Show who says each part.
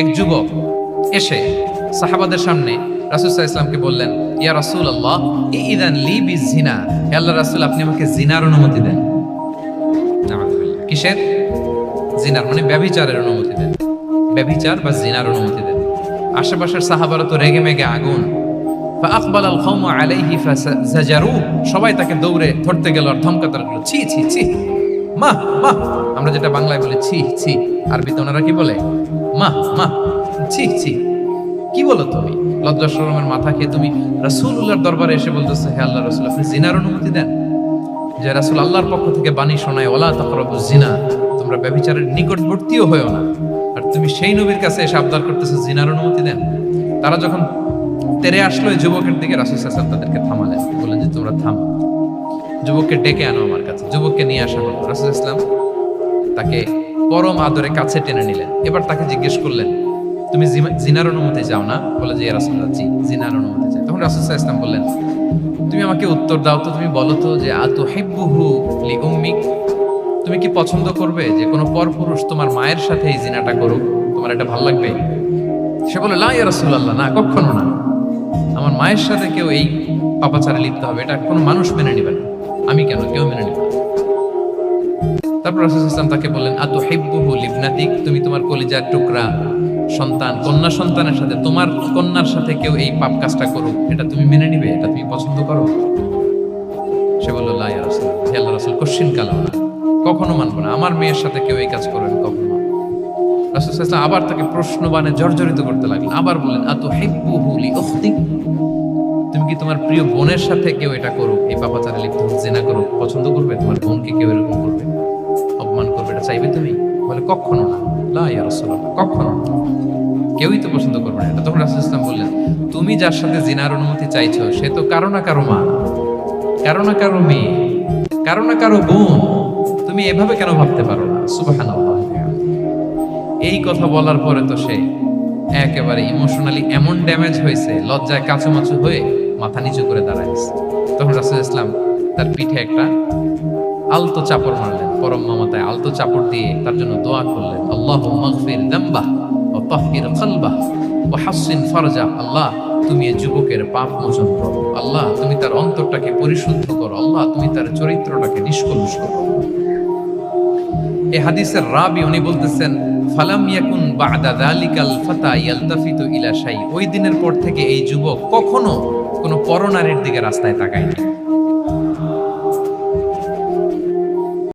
Speaker 1: এক যুবক এসে সাহাবাদের সামনে রাসুসাহ ইসলামকে বললেন, ইয়া রাসুল আল্লাহ ইদান লি জিনা আল্লাহ রাসুল, আপনি আমাকে জিনার অনুমতি দেন। কিসের? জিনার মানে ব্যবিচারের অনুমতি দেন। ব্যবিচার বা জিনার অনুমতি দেন। আশেপাশের সাহাবার তো রেগে মেগে আগুন। সবাই তাকে দৌড়ে ধরতে গেল আর ধমকাতার গেল ছি ছি ছি, মা মা। আমরা যেটা বাংলায় বলি, ছি ছি। আরবিতে ওনারা কি বলে? মা মা, ছি ছি। কি বলো তুমি? লজ্জা শরমের মাথা খেয়ে তুমি রাসূলুল্লাহর দরবারে এসে বলতেছে, হে আল্লাহ রাসূল, আপনি জিনার অনুমতি দেন? যে রাসূল আল্লাহর পক্ষ থেকে বাণী শোনায় ওলা তাকরাবু জিনা তোমরা ব্যভিচারের নিকটবর্তীও হয়েও না। আর তুমি সেই নবীর কাছে এসে আবদার করতেছো, জিনার অনুমতি দেন। তারা যখন তেরে আসলো, এই যুবকের দিকে রাসূল সাল্লাল্লাহু তাদেরকে থামালেন। বললেন যে, তোমরা থামো। যুবককে ডেকে আনো আমার কাছে। যুবককে নিয়ে আসা হলো রাসূল ইসলাম তাকে পরম আদরে কাছে টেনে নিলেন। এবার তাকে জিজ্ঞেস করলেন, তুমি জিনার অনুমতি চাও না? বলে যে রাসুল্লাহ জিনার অনুমতি চাই। তখন রাসুল ইসলাম বললেন, তুমি আমাকে উত্তর দাও তো, তুমি বলো তো যে আতু হেব্বুহু লি উম্মিক? তুমি কি পছন্দ করবে যে, কোনো পরপুরুষ তোমার মায়ের সাথে এই জিনাটা করুক? তোমার এটা ভালো লাগবে? সে বলে লা রাসূলুল্লাহ, না কখনো না। আমার মায়ের সাথে কেউ এই পাপাচারে লিপ্ত হবে, এটা কোনো মানুষ মেনে নেবে না। আমি কেন? কেউ মেনে নেবে না। তারপর রাসূল ইসলাম তাকে বললেন আতু হিব্বুহু লিবনাতিক? তুমি তোমার কলিজার টুকরা সন্তান, কন্যা সন্তানের সাথে, তোমার কন্যার সাথে কেউ এই পাপ কাজটা করুক। এটা তুমি মেনে নিবে, এটা তুমি পছন্দ করো? সে বলল, লা ইয়া রাসূল আল্লাহ রাসূল, কোশ্চিন কালাম কখনো মানবো না। আমার মেয়ের সাথে কেউ এই কাজ করবে কখনো। রাসূল আবার তাকে প্রশ্ন বানে জর্জরিত করতে লাগলেন, আবার বললেন আতু হিব্বুহু লি উখতিক তুমি কি তোমার প্রিয় বোনের সাথে কেউ এটা করুক? এই পাপাচারে লিপ্ত জেনা করুক? পছন্দ করবে? তোমার বোনকে কেউ এরকম করবে চাইবে তুমি? বলে, কখনো না। লা কখনো কেউই তো পছন্দ করবে না। এটা তখন রাসূল ইসলাম বললেন, তুমি যার সাথে জিনার অনুমতি চাইছো, সে তো কারও না কারও মা। কারও না কারও মেয়ে। কারও না কারও বোন। তুমি এভাবে কেন ভাবতে পারো না? সুবহানাল্লাহ। এই কথা বলার পরে তো সে একেবারে ইমোশনালি এমন ড্যামেজ হয়েছে, লজ্জায় কাছুমাছু হয়ে মাথা নিচু করে দাঁড়াইছে তখন রাসুল ইসলাম তার পিঠে একটা আলতো চাপড় মারলেন। পরম মামাতায় আলতো চাপড় দিয়ে তার জন্য দোয়া করলেন। আল্লাহ মগফির দাম্বাহ ও তহকির কলবাহ ও হাসিন ফরজা। আল্লাহ, তুমি এই যুবকের পাপ মোচন করো। আল্লাহ, তুমি তার অন্তরটাকে পরিশুদ্ধ করো। আল্লাহ, তুমি তার চরিত্রটাকে নিষ্কলুষ করো। এই হাদিসের রাবি উনি বলতেছেন, ফালাম ইয়াকুন বাদা যালিকাল ফাতা ইয়ালতাফিতু ইলা শাই ওই দিনের পর থেকে এই যুবক কখনো কোনো পরনারীর দিকে রাস্তায় তাকায়নি।